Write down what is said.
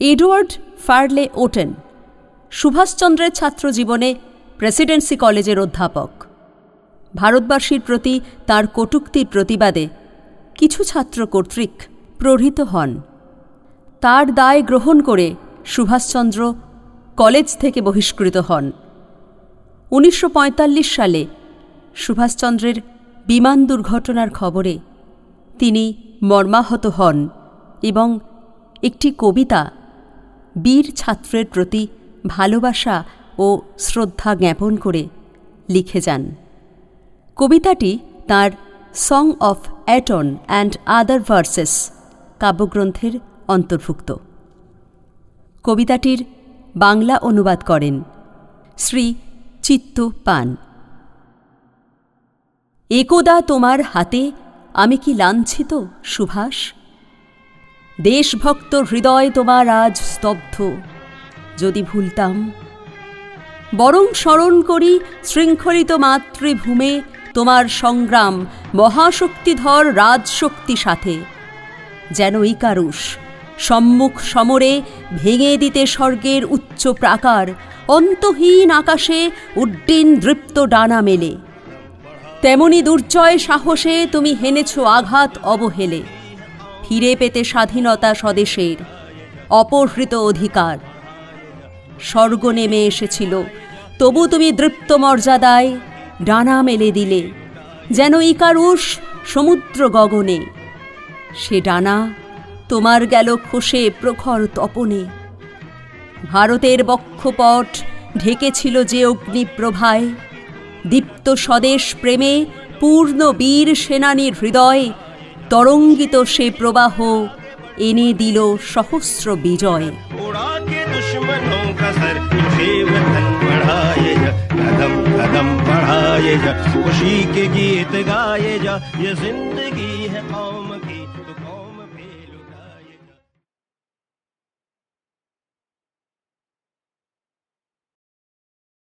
Edward Farley ওটেন, সুভাষচন্দ্রের ছাত্র জীবনে Presidency কলেজের অধ্যাপক। ভারতবাসীর প্রতি তার কটূক্তির প্রতিবাদে কিছু ছাত্র কর্তৃক প্রহৃত হন। তার দায় গ্রহণ করে সুভাষচন্দ্র কলেজ থেকে বহিষ্কৃত হন। উনিশশো পঁয়তাল্লিশ সালে সুভাষচন্দ্রের বিমান দুর্ঘটনার খবরে তিনি মর্মাহত হন এবং একটি কবিতা বীর ছাত্রের প্রতি ভালোবাসা ও শ্রদ্ধা জ্ঞাপন করে লিখে যান। কবিতাটি তার song of Aton and other verses কাব্যগ্রন্থের অন্তর্ভুক্ত। কবিতাটির বাংলা অনুবাদ করেন শ্রী চিত্ত পান। একদা তোমার হাতে আমি কি লাঞ্ছিত, সুভাষ? দেশভক্ত হৃদয় তোমার আজ স্তব্ধ। যদি ভুলতাম, বরং স্মরণ করি শৃঙ্খলিত মাতৃভূমে তোমার সংগ্রাম মহাশক্তিধর রাজশক্তি সাথে। যেন ইকারুষ, সম্মুখ সমরে ভেঙে দিতে স্বর্গের উচ্চ প্রাকার অন্তহীন আকাশে উড্ডীন দৃপ্ত ডানা মেলে। তেমনি দুর্জয় সাহসে তুমি হেনেছ আঘাত অবহেলে। ফিরে পেতে স্বাধীনতা স্বদেশের অপহৃত অধিকার। স্বর্গ নেমে এসেছিল। তবু তুমি দৃপ্ত মর্যাদায় ডানা মেলে দিলে, যেন ইকারুষ সমুদ্র গগনে। সে ডানা তোমার গেল খসে প্রখর তপনে। ভারতের বক্ষপট ঢেকেছিল যে অগ্নিপ্রভায়। দীপ্ত স্বদেশ প্রেমে পূর্ণ বীর সেনানীর হৃদয় তরঙ্গিত সে প্রবাহ এনে দিল সহস্র বিজয় उड़ा के दुश्मनों का सर इनसे वतन बढ़ाए जा कदम कदम बढ़ाए जा खुशी के गीत गाए जा ये जिंदगी है कौम की